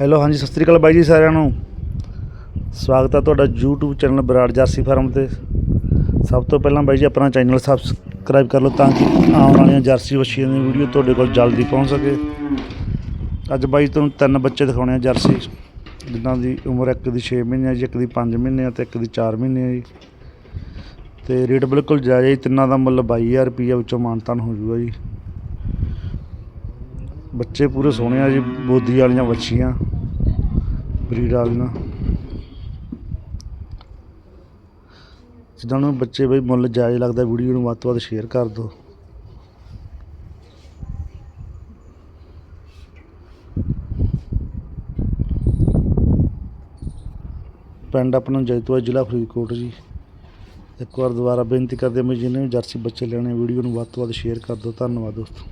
Hello, ਹਾਂਜੀ, ਸਤਿ ਸ੍ਰੀ ਅਕਾਲ ਬਾਈ ਜੀ ਸਾਰਿਆਂ ਨੂੰ। ਸਵਾਗਤ ਹੈ ਤੁਹਾਡਾ YouTube channel Brar jersey farm ਤੇ। ਸਭ ਤੋਂ ਪਹਿਲਾਂ ਬਾਈ ਜੀ, ਆਪਣਾ ਚੈਨਲ ਸਬਸਕ੍ਰਾਈਬ ਕਰ ਲਓ ਤਾਂ ਕਿ ਆਉਣ ਵਾਲੀਆਂ ਜਰਸੀ ਵੱਛੀਆਂ ਦੀ ਵੀਡੀਓ ਤੁਹਾਡੇ ਕੋਲ ਜਲਦੀ ਪਹੁੰਚ ਸਕੇ। ਅੱਜ ਬਾਈ ਤੁਹਾਨੂੰ ਤਿੰਨ ਬੱਚੇ ਦਿਖਾਉਣੇ ਆ ਜਰਸੀ। ਜਿਨ੍ਹਾਂ ਦੀ ਉਮਰ ਇੱਕ ਦੀ 6 ਮਹੀਨੇ ਹੈ ਜੀ, ਇੱਕ ਦੀ 5 ਮਹੀਨੇ ਹੈ ਤੇ ਇੱਕ ਦੀ 4 ਮਹੀਨੇ ਹੈ ਜੀ। ਤੇ ਰੇਟ ਬਿਲਕੁਲ ਜਾਇਜ਼ ਹੈ ਜੀ, ਤਿੰਨਾਂ ਦਾ ਮੁੱਲ 22000 ਰੁਪਈਆ ਵਿੱਚੋਂ ਮਾਨਤਾਨ ਹੋ ਜੂਗਾ ਜੀ। ਬੱਚੇ ਪੂਰੇ ਸੋਹਣੇ ਆ ਜੀ, ਬੋਦੀ ਵਾਲੀਆਂ ਵੱਛੀਆਂ, ਬਰੀਡ ਵਾਲੀਆਂ। ਜਿੱਦਾਂ ਨੂੰ ਬੱਚੇ ਬਈ ਮੁੱਲ ਜਾਇਜ਼ ਲੱਗਦਾ, ਵੀਡੀਓ ਨੂੰ ਵੱਧ ਤੋਂ ਵੱਧ ਸ਼ੇਅਰ ਕਰ ਦਿਓ। ਪਿੰਡ ਆਪਣਾ ਜੈਤੂਆ, ਜ਼ਿਲ੍ਹਾ ਫਰੀਦਕੋਟ ਜੀ। ਇੱਕ ਵਾਰ ਦੁਬਾਰਾ ਬੇਨਤੀ ਕਰਦੇ ਮੈਂ ਜਿਹਨੇ ਵੀ ਜਰਸੀ ਬੱਚੇ ਲੈਣੇ, ਵੀਡੀਓ ਨੂੰ ਵੱਧ ਤੋਂ ਵੱਧ ਸ਼ੇਅਰ ਕਰ ਦਿਓ। ਧੰਨਵਾਦ ਦੋਸਤੋ।